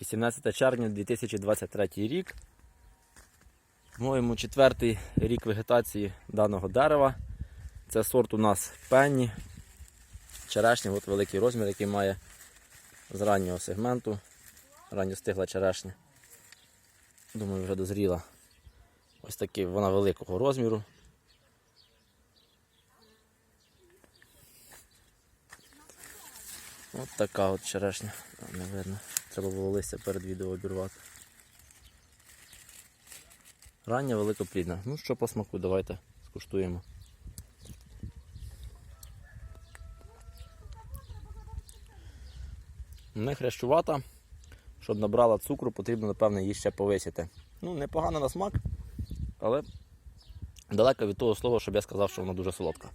18 червня 2023 рік. Моєму четвертий рік вегетації даного дерева. Це сорт у нас пенні. Черешня, от великий розмір, який має з раннього сегменту. Ранньо стигла черешня. Думаю, вже дозріла. Ось такий, вона великого розміру. От така от черешня. Не видно. Треба було листя перед відео обірвати. Рання великоплідна. Ну що по смаку, давайте скуштуємо. Не хрящувата. Щоб набрала цукру, потрібно, напевно, її ще повисити. Ну, непогано на смак, але далеко від того слова, щоб я сказав, що вона дуже солодка.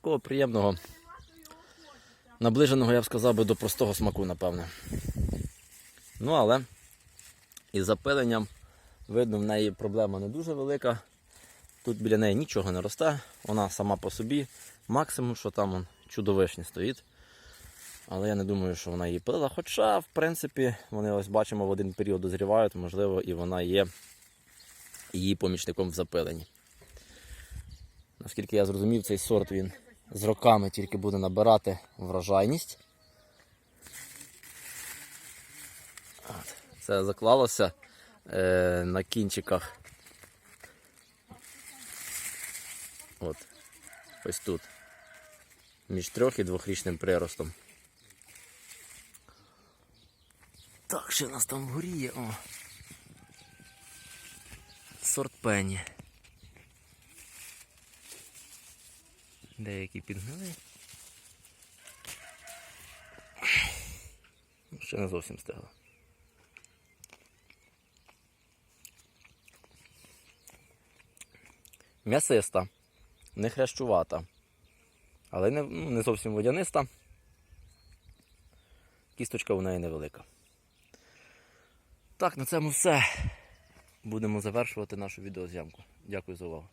Такого приємного, наближеного, я б сказав би, до простого смаку, напевне. Ну, але із запиленням, видно, в неї проблема не дуже велика. Тут біля неї нічого не росте, вона сама по собі. Максимум, що там он, чудовишні стоїть. Але я не думаю, що вона її пилила. Хоча, в принципі, вони ось бачимо в один період дозрівають, можливо, і вона є її помічником в запиленні. Наскільки я зрозумів, цей сорт він з роками тільки буде набирати врожайність. Це заклалося е, на кінчиках. От. Ось тут. Між трьох і двохрічним приростом. Так, що у нас там вгорі є? О. Сорт пені. Деякі підгнили. Ще не зовсім стигло. М'ясиста, не хрящувата, але не, ну, не зовсім водяниста. Кісточка у неї невелика. Так, на цьому все. Будемо завершувати нашу відеозйомку. Дякую за увагу.